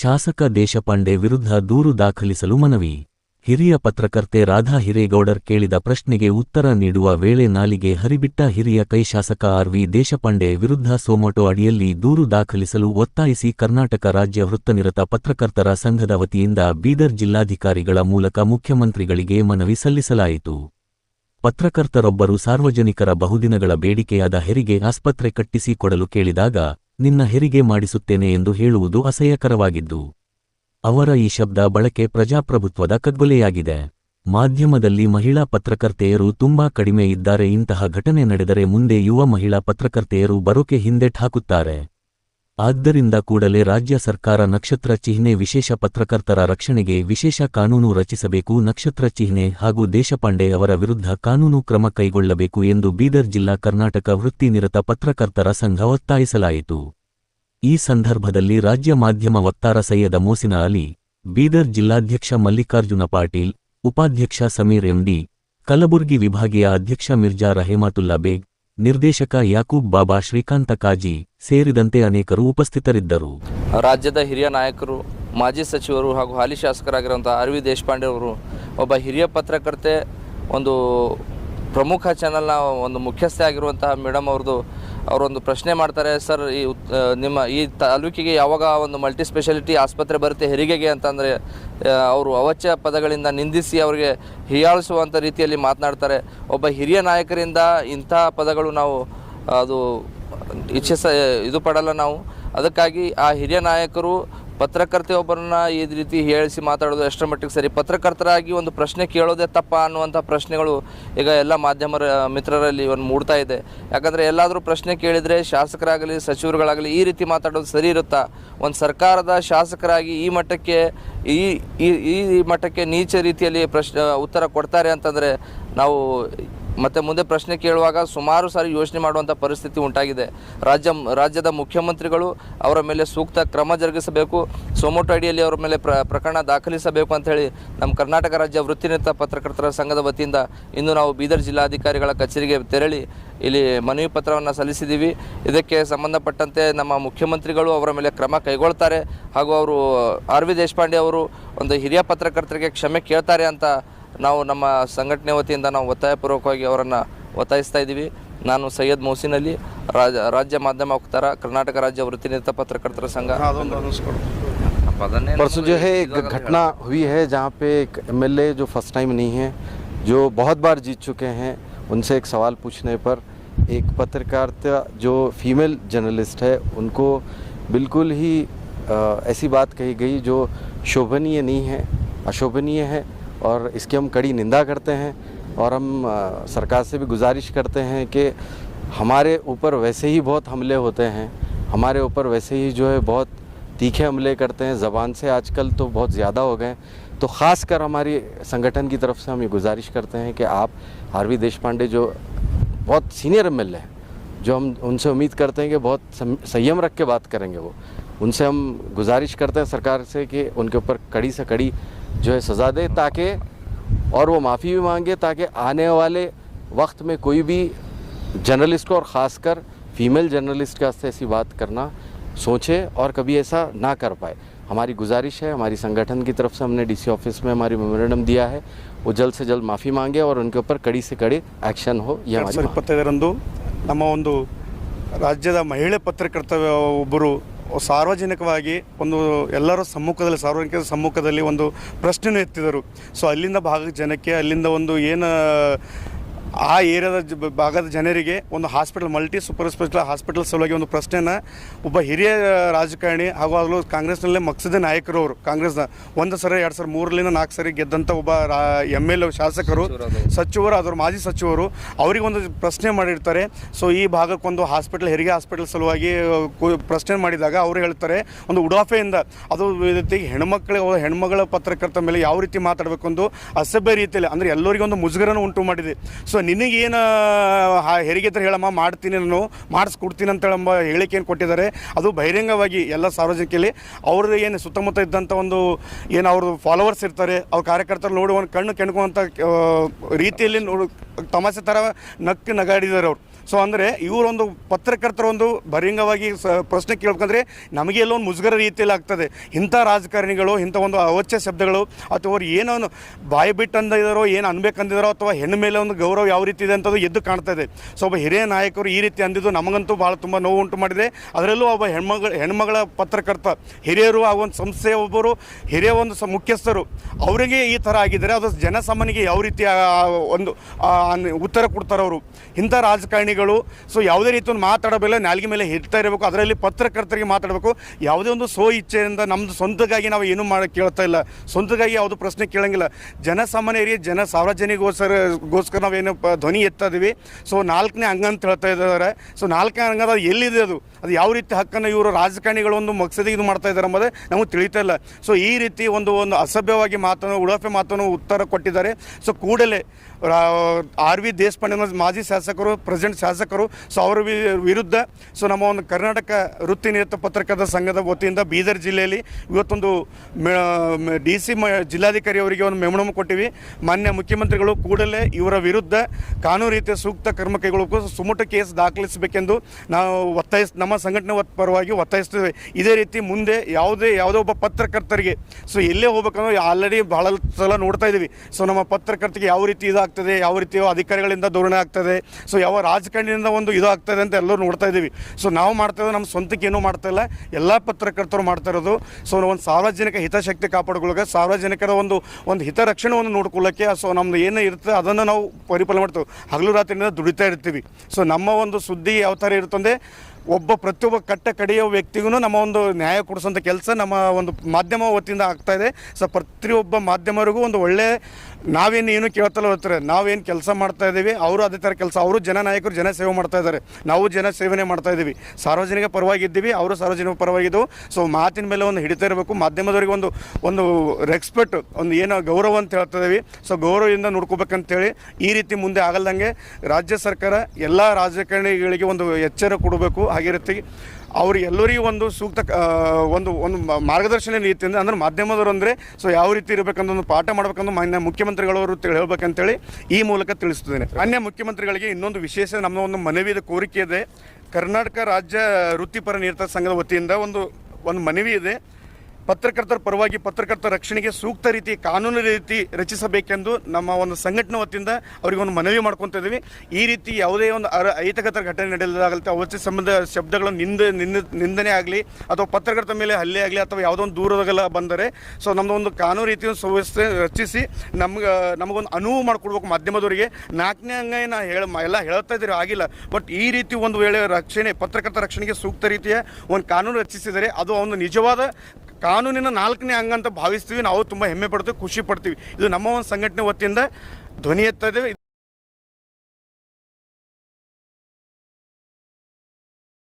ಶಾಸಕ ದೇಶಪಾಂಡೆ ವಿರುದ್ಧ ದೂರು ದಾಖಲಿಸಲು ಮನವಿ. ಹಿರಿಯ ಪತ್ರಕರ್ತೆ ರಾಧಾ ಹಿರೇಗೌಡರ್ ಕೇಳಿದ ಪ್ರಶ್ನೆಗೆ ಉತ್ತರ ನೀಡುವ ವೇಳೆ ನಾಲಿಗೆ ಹರಿಬಿಟ್ಟ ಹಿರಿಯ ಕೈ ಶಾಸಕ ಆರ್ವಿ ದೇಶಪಾಂಡೆ ವಿರುದ್ಧ ಸೋಮೋಟೋ ಅಡಿಯಲ್ಲಿ ದೂರು ದಾಖಲಿಸಲು ಒತ್ತಾಯಿಸಿ ಕರ್ನಾಟಕ ರಾಜ್ಯ ವೃತ್ತನಿರತ ಪತ್ರಕರ್ತರ ಸಂಘದ ವತಿಯಿಂದ ಬೀದರ್ ಜಿಲ್ಲಾಧಿಕಾರಿಗಳ ಮೂಲಕ ಮುಖ್ಯಮಂತ್ರಿಗಳಿಗೆ ಮನವಿ ಸಲ್ಲಿಸಲಾಯಿತು. ಪತ್ರಕರ್ತರೊಬ್ಬರು ಸಾರ್ವಜನಿಕರ ಬಹುದಿನಗಳ ಬೇಡಿಕೆಯಾದ ಹೆರಿಗೆ ಆಸ್ಪತ್ರೆ ಕಟ್ಟಿಸಿಕೊಡಲು ಕೇಳಿದಾಗ ನಿನ್ನ ಹೆರಿಗೆ ಮಾಡಿಸುತ್ತೇನೆ ಎಂದು ಹೇಳುವುದು ಅಸಹ್ಯಕರವಾಗಿದ್ದು, ಅವರ ಈ ಶಬ್ದ ಬಳಕೆ ಪ್ರಜಾಪ್ರಭುತ್ವದ ಕಗ್ಗೊಲೆಯಾಗಿದೆ ಮಾಧ್ಯಮದಲ್ಲಿ ಮಹಿಳಾ ಪತ್ರಕರ್ತೆಯರು ತುಂಬಾ ಕಡಿಮೆ ಇದ್ದಾರೆ, ಇಂತಹ ಘಟನೆ ನಡೆದರೆ ಮುಂದೆ ಯುವ ಮಹಿಳಾ ಪತ್ರಕರ್ತೆಯರು ಬರೋಕೆ ಹಿಂದೆಟ್ ಹಾಕುತ್ತಾರೆ ಆದ್ದರಿಂದ ಕೂಡಲೇ ರಾಜ್ಯ ಸರ್ಕಾರ ನಕ್ಷತ್ರ ಚಿಹ್ನೆ ವಿಶೇಷ ಪತ್ರಕರ್ತರ ರಕ್ಷಣೆಗೆ ವಿಶೇಷ ಕಾನೂನು ರಚಿಸಬೇಕು. ನಕ್ಷತ್ರ ಚಿಹ್ನೆ ಹಾಗೂ ದೇಶಪಾಂಡೆ ಅವರ ವಿರುದ್ಧ ಕಾನೂನು ಕ್ರಮ ಕೈಗೊಳ್ಳಬೇಕು ಎಂದು ಬೀದರ್ ಜಿಲ್ಲಾ ಕರ್ನಾಟಕ ವೃತ್ತಿನಿರತ ಪತ್ರಕರ್ತರ ಸಂಘ ಒತ್ತಾಯಿಸಲಾಯಿತು. ಈ ಸಂದರ್ಭದಲ್ಲಿ ರಾಜ್ಯ ಮಾಧ್ಯಮ ವಕ್ತಾರ ಸೈಯದ ಮೋಸಿನ ಅಲಿ, ಬೀದರ್ ಜಿಲ್ಲಾಧ್ಯಕ್ಷ ಮಲ್ಲಿಕಾರ್ಜುನ ಪಾಟೀಲ್, ಉಪಾಧ್ಯಕ್ಷ ಸಮೀರ್ ಎಂಡಿ, ಕಲಬುರ್ಗಿ ವಿಭಾಗೀಯ ಅಧ್ಯಕ್ಷ ಮಿರ್ಜಾ ರಹೇಮಾತುಲ್ಲಾ ಬೇಗ್ ನಿರ್ದೇಶಕ ಯಾಕೂಬ್ ಬಾಬಾ ಶ್ರೀಕಾಂತ ಕಾಜಿ ಸೇರಿದಂತೆ ಅನೇಕರು ಉಪಸ್ಥಿತರಿದ್ದರು. ರಾಜ್ಯದ ಹಿರಿಯ ನಾಯಕರು, ಮಾಜಿ ಸಚಿವರು ಹಾಗೂ ಹಾಲಿ ಶಾಸಕರಾಗಿರುವಂಥ ಆರ್ ವಿ ದೇಶಪಾಂಡೆ ಅವರು ಒಬ್ಬ ಹಿರಿಯ ಪತ್ರಕರ್ತೆ, ಒಂದು ಪ್ರಮುಖ ಚಾನಲ್ನ ಒಂದು ಮುಖ್ಯಸ್ಥೆ ಆಗಿರುವಂತಹ ಮೇಡಮ್ ಅವ್ರದ್ದು ಅವರೊಂದು ಪ್ರಶ್ನೆ ಮಾಡ್ತಾರೆ, ಸರ್, ಈ ನಿಮ್ಮ ಈ ತಾಲೂಕಿಗೆ ಯಾವಾಗ ಒಂದು ಮಲ್ಟಿ ಸ್ಪೆಷಾಲಿಟಿ ಆಸ್ಪತ್ರೆ ಬರುತ್ತೆ, ಹೆರಿಗೆಗೆ ಅಂತಂದರೆ ಅವರು ಅವಚ್ಯ ಪದಗಳಿಂದ ನಿಂದಿಸಿ ಅವರಿಗೆ ಹೀಯಾಳಿಸುವಂಥ ರೀತಿಯಲ್ಲಿ ಮಾತನಾಡ್ತಾರೆ. ಒಬ್ಬ ಹಿರಿಯ ನಾಯಕರಿಂದ ಇಂಥ ಪದಗಳು ನಾವು, ಅದು ಇಚ್ಛಿಸ, ಇದು ಪಡಲ್ಲ ನಾವು. ಅದಕ್ಕಾಗಿ ಆ ಹಿರಿಯ ನಾಯಕರು ಪತ್ರಕರ್ತೆ ಒಬ್ಬರನ್ನ ಈ ರೀತಿ ಹೇಳಿಸಿ ಮಾತಾಡೋದು ಎಷ್ಟರ ಮಟ್ಟಿಗೆ ಸರಿ? ಪತ್ರಕರ್ತರಾಗಿ ಒಂದು ಪ್ರಶ್ನೆ ಕೇಳೋದೇ ತಪ್ಪ ಅನ್ನುವಂಥ ಪ್ರಶ್ನೆಗಳು ಈಗ ಎಲ್ಲ ಮಾಧ್ಯಮರ, ಮಿತ್ರರಲ್ಲಿ ಒಂದು ಮೂಡ್ತಾ ಇದೆ. ಯಾಕಂದರೆ ಎಲ್ಲಾದರೂ ಪ್ರಶ್ನೆ ಕೇಳಿದರೆ ಶಾಸಕರಾಗಲಿ, ಸಚಿವರುಗಳಾಗಲಿ ಈ ರೀತಿ ಮಾತಾಡೋದು ಸರಿ ಇರುತ್ತಾ? ಒಂದು ಸರ್ಕಾರದ ಶಾಸಕರಾಗಿ ಈ ಮಟ್ಟಕ್ಕೆ, ಈ ಈ ಈ ಮಟ್ಟಕ್ಕೆ ನೀಚ ರೀತಿಯಲ್ಲಿ ಪ್ರಶ್ನೆ, ಉತ್ತರ ಕೊಡ್ತಾರೆ ಅಂತಂದರೆ ನಾವು ಮತ್ತು ಮುಂದೆ ಪ್ರಶ್ನೆ ಕೇಳುವಾಗ ಸುಮಾರು ಸಾರಿ ಯೋಚನೆ ಮಾಡುವಂಥ ಪರಿಸ್ಥಿತಿ ಉಂಟಾಗಿದೆ. ರಾಜ್ಯ, ರಾಜ್ಯದ ಮುಖ್ಯಮಂತ್ರಿಗಳು ಅವರ ಮೇಲೆ ಸೂಕ್ತ ಕ್ರಮ ಜರುಗಿಸಬೇಕು, ಸೊಮೋಟೋ ಅಡಿಯಲ್ಲಿ ಅವರ ಮೇಲೆ ಪ್ರ, ಪ್ರಕರಣ ದಾಖಲಿಸಬೇಕು ಅಂತ ಹೇಳಿ ನಮ್ಮ ಕರ್ನಾಟಕ ರಾಜ್ಯ ವೃತ್ತಿನಿರತ ಪತ್ರಕರ್ತರ ಸಂಘದ ವತಿಯಿಂದ ಇಂದು ನಾವು ಬೀದರ್ ಜಿಲ್ಲಾಧಿಕಾರಿಗಳ ಕಚೇರಿಗೆ ತೆರಳಿ ಇಲ್ಲಿ ಮನವಿ ಪತ್ರವನ್ನು ಸಲ್ಲಿಸಿದ್ದೀವಿ. ಇದಕ್ಕೆ ಸಂಬಂಧಪಟ್ಟಂತೆ ನಮ್ಮ ಮುಖ್ಯಮಂತ್ರಿಗಳು ಅವರ ಮೇಲೆ ಕ್ರಮ ಕೈಗೊಳ್ತಾರೆ ಹಾಗೂ ಅವರು ಆರ್ ವಿ ದೇಶಪಾಂಡೆ ಅವರು ಒಂದು ಹಿರಿಯ ಪತ್ರಕರ್ತರಿಗೆ ಕ್ಷಮೆ ಕೇಳ್ತಾರೆ ಅಂತ ನಾವು ನಮ್ಮ ಸಂಘಟನೆ ವತಿಯಿಂದ ನಾವು ಒತ್ತಾಯಪೂರ್ವಕವಾಗಿ ಅವರನ್ನು ಒತ್ತಾಯಿಸ್ತಾ ಇದ್ದೀವಿ ನಾನು ಸೈಯದ್ ಮೌಸಿನಲ್ಲಿ ರಾಜ ರಾಜ್ಯ ಮಾಧ್ಯಮ ವಕ್ತಾರ ಕರ್ನಾಟಕ ರಾಜ್ಯ ವೃತ್ತಿನಿರತ ಪತ್ರಕರ್ತರ ಸಂಘ परसों जो है एक घटना हुई है जहाँ पे एक एमएलए जो फर्स्ट टाइम नहीं है जो बहुत बार जीत चुके हैं उनसे एक सवाल पूछने पर एक पत्रकारिता जो फीमेल जर्नलिस्ट है उनको बिल्कुल ही अ, ऐसी बात कही गई जो शोभनीय नहीं है अशोभनीय है और इसकी हम कड़ी निंदा करते हैं और हम सरकार से भी गुजारिश करते हैं कि हमारे ऊपर वैसे ही बहुत हमले होते हैं, हमारे ऊपर वैसे ही जो है बहुत तीखे हमले करते हैं, ज़बान से आजकल तो बहुत ज़्यादा हो गए तो ख़ास कर हमारी संगठन की तरफ़ से हम ये गुजारिश करते हैं कि आप आर वी देश पांडे जो बहुत सीनियर एमएलए हैं, जो हम, उनसे उम्मीद करते हैं कि बहुत संयम रख के बात करेंगे वो, उनसे हम गुजारिश करते हैं सरकार से कि उनके ऊपर कड़ी से कड़ी जो है सज़ा दे ताकि और वो माफ़ी भी मांगे ताकि आने वाले वक्त में कोई भी जर्नलिस्ट को और ख़ासकर फीमेल जर्नलिस्ट के वास्ते ऐसी बात करना सोचे और कभी ऐसा ना कर पाए हमारी गुजारिश है हमारी संगठन की तरफ से हमने डीसी ऑफिस में हमारी मेमोरेंडम दिया है वो जल्द से जल्द माफ़ी मांगे और उनके ऊपर कड़ी से कड़ी एक्शन हो ये ಎರಡು हमारी ಸಾವಿರದ मांग है। ಇಪ್ಪತ್ತೈದರಂದು ನಮ್ಮ ಒಂದು ರಾಜ್ಯದ ಮಹಿಳೆ ಪತ್ರಕರ್ತ ಒಬ್ಬರು ಸಾರ್ವಜನಿಕವಾಗಿ ಒಂದು ಎಲ್ಲರ ಸಮ್ಮುಖದಲ್ಲಿ ಸಾರ್ವಜನಿಕ ಸಮ್ಮುಖದಲ್ಲಿ ಒಂದು ಪ್ರಶ್ನೆಯನ್ನು ಎತ್ತಿದರು. ಸೊ ಅಲ್ಲಿಂದ ಭಾಗದ ಜನಕ್ಕೆ ಅಲ್ಲಿಂದ ಒಂದು ಏನು ಆ ಏರಿಯಾದ ಜ- ಭಾಗದ ಜನರಿಗೆ ಒಂದು hospital multi super special hospital ಸಲುವಾಗಿ ಒಂದು ಪ್ರಶ್ನೆನ ಒಬ್ಬ ಹಿರಿಯ ರಾಜಕಾರಣಿ ಹಾಗೂ ಆಗಲೂ ಕಾಂಗ್ರೆಸ್ನಲ್ಲೇ ಮಕ್ಸದ ನಾಯಕರು ಅವರು. ಕಾಂಗ್ರೆಸ್ನ ಒಂದು ಸರಿ ಎರಡು ಸಾವಿರದ ಮೂರರಿಂದ ನಾಲ್ಕು ಸರಿ ಗೆದ್ದಂಥ ಒಬ್ಬ ರಾ ಎಂ ಎಲ್ ಎ ಶಾಸಕರು ಸಚಿವರು ಅದರ ಮಾಜಿ ಸಚಿವರು ಅವರಿಗೆ ಒಂದು ಪ್ರಶ್ನೆ ಮಾಡಿರ್ತಾರೆ. ಸೊ ಈ ಭಾಗಕ್ಕೊಂದು ಹಾಸ್ಪಿಟಲ್ ಹೆರಿಗೆ ಹಾಸ್ಪಿಟಲ್ ಸಲುವಾಗಿ ಪ್ರಶ್ನೆ ಮಾಡಿದಾಗ ಅವರು ಹೇಳ್ತಾರೆ ಒಂದು ಉಡಾಫೆಯಿಂದ ಅದು ರೀತಿ ಹೆಣ್ಮಕ್ಳಿಗೆ ಹೆಣ್ಮಗಳ ಪತ್ರಕರ್ತ ಮೇಲೆ ಯಾವ ರೀತಿ ಮಾತಾಡಬೇಕು ಒಂದು ಅಸಭ್ಯ ರೀತಿಯಲ್ಲಿ ಅಂದರೆ ಎಲ್ಲರಿಗೂ ಒಂದು ಮುಜುಗರನ್ನು ಉಂಟು ಮಾಡಿದೆ. ಸೊ ನಿನಗೇನು ಹೆರಿಗೆ ಹತ್ರ ಹೇಳಮ್ಮ, ಮಾಡ್ತೀನಿ ನಾನು, ಮಾಡಿಸ್ಕೊಡ್ತೀನಿ ಅಂತ ಎಂಬ ಹೇಳಿಕೆ ಏನು ಕೊಟ್ಟಿದ್ದಾರೆ. ಅದು ಬಹಿರಂಗವಾಗಿ ಎಲ್ಲ ಸಾರ್ವಜನಿಕರಲ್ಲಿ. ಅವ್ರದ್ದು ಏನು ಸುತ್ತಮುತ್ತ ಇದ್ದಂಥ ಒಂದು ಏನು ಅವ್ರದ್ದು ಫಾಲೋವರ್ಸ್ ಇರ್ತಾರೆ, ಅವ್ರ ಕಾರ್ಯಕರ್ತರು ನೋಡಿ ಒಂದು ಕಣ್ಣು ಕೆಣ್ಕುವಂಥ ರೀತಿಯಲ್ಲಿ ನೋಡು, ತಮಾಷೆ ಥರ ನಕ್ಕು ನಗಾಡಿದ್ದಾರೆ ಅವರು. ಸೊ ಅಂದರೆ ಇವರೊಂದು ಪತ್ರಕರ್ತರ ಒಂದು ಬಹಿರಂಗವಾಗಿ ಸ, ಪ್ರಶ್ನೆ ಕೇಳ್ಬೇಕಂದ್ರೆ ನಮಗೆ ಎಲ್ಲ ಒಂದು ಮುಜುಗರ ರೀತಿಯಲ್ಲಿ ಆಗ್ತದೆ. ಇಂಥ ರಾಜಕಾರಣಿಗಳು, ಇಂಥ ಒಂದು ಅವಚ್ಯ ಶಬ್ದಗಳು, ಅಥವಾ ಅವ್ರು ಏನೋ ಬಾಯಿ ಬಿಟ್ಟು ಅಂದಿದಾರೋ ಏನು ಅನ್ಬೇಕಂದಿದಾರೋ, ಅಥವಾ ಹೆಣ್ಣು ಮೇಲೆ ಒಂದು ಗೌರವ ಯಾವ ರೀತಿ ಇದೆ ಅಂತದ್ದು ಎದ್ದು ಕಾಣ್ತಾ ಇದೆ. ಸೊ ಒಬ್ಬ ಹಿರಿಯ ನಾಯಕರು ಈ ರೀತಿ ಅಂದಿದ್ದು ನಮಗಂತೂ ಭಾಳ ತುಂಬ ನೋವು ಉಂಟು ಮಾಡಿದೆ. ಅದರಲ್ಲೂ ಒಬ್ಬ ಹೆಣ್ಮಗಳ ಹೆಣ್ಮಗಳ ಪತ್ರಕರ್ತ, ಹಿರಿಯರು ಆ ಒಂದು ಸಂಸ್ಥೆಯ ಒಬ್ಬರು, ಹಿರಿಯ ಒಂದು ಸ, ಮುಖ್ಯಸ್ಥರು, ಅವರಿಗೆ ಈ ಥರ ಆಗಿದ್ದರೆ. ಅದು ಜನಸಾಮಾನ್ಯರಿಗೆ ಯಾವ ರೀತಿ ಒಂದು ಉತ್ತರ ಕೊಡ್ತಾರೆ ಅವರು. ಇಂಥ ರಾಜಕಾರಣಿಗಳು, ಸೊ, ಯಾವುದೇ ರೀತಿ ಒಂದು ಮಾತಾಡಬಲ್ಲ ನಾಲ್ಗೆ ಮೇಲೆ ಹಿಡ್ತಾ ಇರಬೇಕು. ಅದರಲ್ಲಿ ಪತ್ರಕರ್ತರಿಗೆ ಮಾತಾಡಬೇಕು. ಯಾವುದೇ ಒಂದು ಸೋ ಇಚ್ಛೆಯಿಂದ ನಮ್ಮದು ಸ್ವಂತಕ್ಕಾಗಿ ನಾವು ಏನೂ ಮಾಡಿ, ಕೇಳ್ತಾ ಇಲ್ಲ. ಸ್ವಂತಕ್ಕಾಗಿ ಯಾವುದು ಪ್ರಶ್ನೆ ಕೇಳಂಗಿಲ್ಲ. ಜನಸಾಮಾನ್ಯರಿಗೆ, ಜನ ಸಾರ್ವಜನಿಕೋಸ್ಕರ, ಗೋಸ್ಕರ ನಾವೇನು ಪ- ಧ್ವನಿ ಎತ್ತಿದ್ವಿ. ಸೊ ನಾಲ್ಕನೇ ಅಂಗ ಅಂತ ಹೇಳ್ತಾ ಇದ್ದಾರೆ. ಸೊ ನಾಲ್ಕನೇ ಅಂಗ ಅದು ಎಲ್ಲಿದೆ ಅದು? ಅದು ಯಾವ ರೀತಿ ಹಕ್ಕನ್ನು ಇವರು ರಾಜಕಾರಣಿಗಳು ಒಂದು ಮಕ್ಸದಿಗೆ ಇದು ಮಾಡ್ತಾ ಇದ್ದಾರೆ ಎಂಬುದೇ ನಮಗೆ ತಿಳಿತಾ ಇಲ್ಲ. ಸೊ ಈ ರೀತಿ ಒಂದು ಒಂದು ಅಸಭ್ಯವಾಗಿ ಮಾತನ್ನು ಉಡಾಫೆ ಮಾತನ್ನು ಉತ್ತರ ಕೊಟ್ಟಿದ್ದಾರೆ. ಸೊ ಕೂಡಲೇ ಆರ್ ವಿ ದೇಶಪಾಂಡೆ ಮಾಜಿ ಶಾಸಕರು ಪ್ರೆಸೆಂಟ್ ಶಾಸಕರು, ಸೊ ಅವರ ವಿರುದ್ಧ, ಸೊ ನಮ್ಮ ಒಂದು ಕರ್ನಾಟಕ ವೃತ್ತಿ ನಿರತ ಪತ್ರಕರ್ತರ ಸಂಘದ ವತಿಯಿಂದ ಬೀದರ್ ಜಿಲ್ಲೆಯಲ್ಲಿ ಇವತ್ತೊಂದು ಡಿ ಸಿ ಜಿಲ್ಲಾಧಿಕಾರಿ ಅವರಿಗೆ ಒಂದು ಮೆಮೊರಂ ಕೊಟ್ಟಿವಿ. ಮಾನ್ಯ ಮುಖ್ಯಮಂತ್ರಿಗಳು ಕೂಡಲೇ ಇವರ ವಿರುದ್ಧ ಕಾನೂನು ರೀತಿಯ ಸೂಕ್ತ ಕ್ರಮ ಕೈಗೊಳ್ಳಬೇಕು ಸುಮುಟ ಕೇಸ್ ದಾಖಲಿಸಬೇಕೆಂದು ನಾವು ಒತ್ತಾಯಿಸ್, ನಮ್ಮ ಸಂಘಟನೆ ಪರವಾಗಿ ಒತ್ತಾಯಿಸ್ತೇವೆ. ಇದೇ ರೀತಿ ಮುಂದೆ ಯಾವುದೇ, ಯಾವುದೋ ಒಬ್ಬ ಪತ್ರಕರ್ತರಿಗೆ, ಸೊ ಎಲ್ಲೇ ಹೋಗ್ಬೇಕಂದ್ರೆ ಆಲ್ರೆಡಿ ಬಹಳ ಸಲ ನೋಡ್ತಾ ಇದ್ದೀವಿ. ಸೊ ನಮ್ಮ ಪತ್ರಕರ್ತರಿಗೆ ಯಾವ ರೀತಿ ಇದಾಗ್ತದೆ ಯಾವ ರೀತಿ ಅಧಿಕಾರಿಗಳಿಂದ ಧೋರಣೆ ಆಗ್ತದೆ. ಸೊ ಯಾವ ರಾಜಕಾರಣಿಯಿಂದ ಒಂದು ಇದು ಆಗ್ತದೆ ಅಂತ ಎಲ್ಲರೂ ನೋಡ್ತಾ ಇದ್ದೀವಿ. ಸೊ ನಾವು ಮಾಡ್ತಾ ನಮ್ಮ ಸ್ವಂತಕ್ಕೆ ಏನೂ ಮಾಡ್ತಾ ಇಲ್ಲ. ಎಲ್ಲ ಪತ್ರಕರ್ತರು ಮಾಡ್ತಾ ಇರೋದು. ಸೊ ಒಂದು ಸಾರ್ವಜನಿಕ ಹಿತಾಸಕ್ತಿ ಕಾಪಾಡ್ಕೊಳ್ಳೋಕೆ, ಸಾರ್ವಜನಿಕರ ಒಂದು ಒಂದು ಹಿತರಕ್ಷಣೆಯನ್ನು ನೋಡ್ಕೊಳ್ಳೋಕ್ಕೆ ಸೊ ನಮ್ದು ಏನು ಇರುತ್ತೆ ಅದನ್ನು ನಾವು ಪರಿಪಾಲನೆ ಮಾಡ್ತೇವೆ. ಹಗಲು ರಾತ್ರಿಯಿಂದ ದುಡಿತಾ ಇರ್ತೀವಿ. ಸೊ ನಮ್ಮ ಒಂದು ಸುದ್ದಿ ಯಾವ ಥರ ಇರುತ್ತಂದ್ರೆ ಒಬ್ಬ ಪ್ರತಿಯೊಬ್ಬ ಕಟ್ಟ ಕಡೆಯ ವ್ಯಕ್ತಿಗೂ ನಮ್ಮ ಒಂದು ನ್ಯಾಯ ಕೊಡಿಸೋಂಥ ಕೆಲಸ ನಮ್ಮ ಒಂದು ಮಾಧ್ಯಮ ವತಿಯಿಂದ ಆಗ್ತಾ ಇದೆ. ಸೊ ಪ್ರತಿಯೊಬ್ಬ ಮಾಧ್ಯಮರಿಗೂ ಒಂದು ಒಳ್ಳೆ ನಾವೇನು ಏನು ಕೇಳ್ತಲ್ಲ ಹೋಗ್ತಾರೆ ನಾವೇನು ಕೆಲಸ ಮಾಡ್ತಾ ಇದ್ದೀವಿ, ಅವರು ಅದೇ ಥರ ಕೆಲಸ, ಅವರು ಜನನಾಯಕರು ಜನ ಸೇವೆ ಮಾಡ್ತಾ ಇದ್ದಾರೆ, ನಾವು ಜನ ಸೇವನೆ ಮಾಡ್ತಾ ಇದ್ದೀವಿ. ಸಾರ್ವಜನಿಕ ಪರವಾಗಿದ್ದೀವಿ, ಅವರು ಸಾರ್ವಜನಿಕ ಪರವಾಗಿದ್ದು. ಸೊ ಮಾತಿನ ಮೇಲೆ ಒಂದು ಹಿಡಿತಾ ಇರಬೇಕು, ಮಾಧ್ಯಮದವರಿಗೆ ಒಂದು ಒಂದು ರೆಸ್ಪೆಕ್ಟ್ ಒಂದು ಏನು ಗೌರವ ಅಂತ ಹೇಳ್ತಾ ಇದ್ದೀವಿ. ಸೊ ಗೌರವದಿಂದ ನೋಡ್ಕೋಬೇಕಂತೇಳಿ ಈ ರೀತಿ ಮುಂದೆ ಆಗಲ್ದಂಗೆ ರಾಜ್ಯ ಸರ್ಕಾರ ಎಲ್ಲ ರಾಜಕಾರಣಿಗಳಿಗೆ ಒಂದು ಎಚ್ಚರ ಕೊಡಬೇಕು ಹಾಗೆ ಅವ್ರು ಎಲ್ಲರಿಗೂ ಒಂದು ಸೂಕ್ತ ಒಂದು ಒಂದು ಮಾರ್ಗದರ್ಶನ ನೀತಿಯಿಂದ ಅಂದ್ರೆ ಮಾಧ್ಯಮದವರು ಅಂದರೆ ಸೊ ಯಾವ ರೀತಿ ಇರಬೇಕಂತ ಒಂದು ಪಾಠ ಮಾಡಬೇಕಂದು ಮಾನ್ಯ ಮುಖ್ಯಮಂತ್ರಿಗಳವರು ತಿಳಿ ಹೇಳ್ಬೇಕಂತೇಳಿ ಈ ಮೂಲಕ ತಿಳಿಸ್ತಿದ್ದೇನೆ ಮಾನ್ಯ ಮುಖ್ಯಮಂತ್ರಿಗಳಿಗೆ ಇನ್ನೊಂದು ವಿಶೇಷ ನಮ್ಮ ಒಂದು ಮನವಿಯ ಕೋರಿಕೆ ಇದೆ. ಕರ್ನಾಟಕ ರಾಜ್ಯ ವೃತ್ತಿಪರ ನಿರತ ಸಂಘದ ವತಿಯಿಂದ ಒಂದು ಒಂದು ಮನವಿ ಇದೆ. ಪತ್ರಕರ್ತರ ಪರವಾಗಿ ಪತ್ರಕರ್ತರ ರಕ್ಷಣೆಗೆ ಸೂಕ್ತ ರೀತಿ, ಕಾನೂನು ರೀತಿ ರಚಿಸಬೇಕೆಂದು ನಮ್ಮ ಒಂದು ಸಂಘಟನೆ ವತಿಯಿಂದ ಅವರಿಗೆ ಒಂದು ಮನವಿ ಮಾಡ್ಕೊತ ಇದ್ದೀವಿ. ಈ ರೀತಿ ಯಾವುದೇ ಒಂದು ಅಹಿತಕರ ಘಟನೆ ನಡೆಯಲಾಗುತ್ತೆ ಅವಚ್ಚ ಸಂಬಂಧ ಶಬ್ದಗಳು ನಿಂದ ನಿಂದ, ನಿಂದನೆ ಆಗಲಿ ಅಥವಾ ಪತ್ರಕರ್ತರ ಮೇಲೆ ಹಲ್ಲೆ ಆಗಲಿ ಅಥವಾ ಯಾವುದೋ ಒಂದು ದೂರದಾಗೆಲ್ಲ ಬಂದರೆ, ಸೊ ನಮ್ಮದು ಒಂದು ಕಾನೂನು ರೀತಿಯ ಸುವ್ಯವಸ್ಥೆ ರಚಿಸಿ ನಮ್ಗೆ, ನಮಗೊಂದು ಅನುವು ಮಾಡಿಕೊಡ್ಬೇಕು ಮಾಧ್ಯಮದವರಿಗೆ. ನಾಲ್ಕನೇ ಅಂಗ ನಾ ಹೇಳ, ಎಲ್ಲ ಹೇಳ್ತಾ ಇದ್ದೀರಿ, ಆಗಿಲ್ಲ. ಬಟ್ ಈ ರೀತಿ ಒಂದು ವೇಳೆ ರಕ್ಷಣೆ, ಪತ್ರಕರ್ತರ ರಕ್ಷಣೆಗೆ ಸೂಕ್ತ ರೀತಿಯ ಒಂದು ಕಾನೂನು ರಚಿಸಿದರೆ ಅದು ಒಂದು ನಿಜವಾದ ಕಾನೂನಿನ ನಾಲ್ಕನೇ ಅಂಗ ಅಂತ ಭಾವಿಸ್ತೀವಿ. ನಾವು ತುಂಬ ಹೆಮ್ಮೆ ಪಡ್ತೀವಿ, ಖುಷಿ ಪಡ್ತೀವಿ. ಇದು ನಮ್ಮ ಒಂದು ಸಂಘಟನೆ ವತಿಯಿಂದ ಧ್ವನಿ ಎತ್ತಾ ಇದ್ದೇವೆ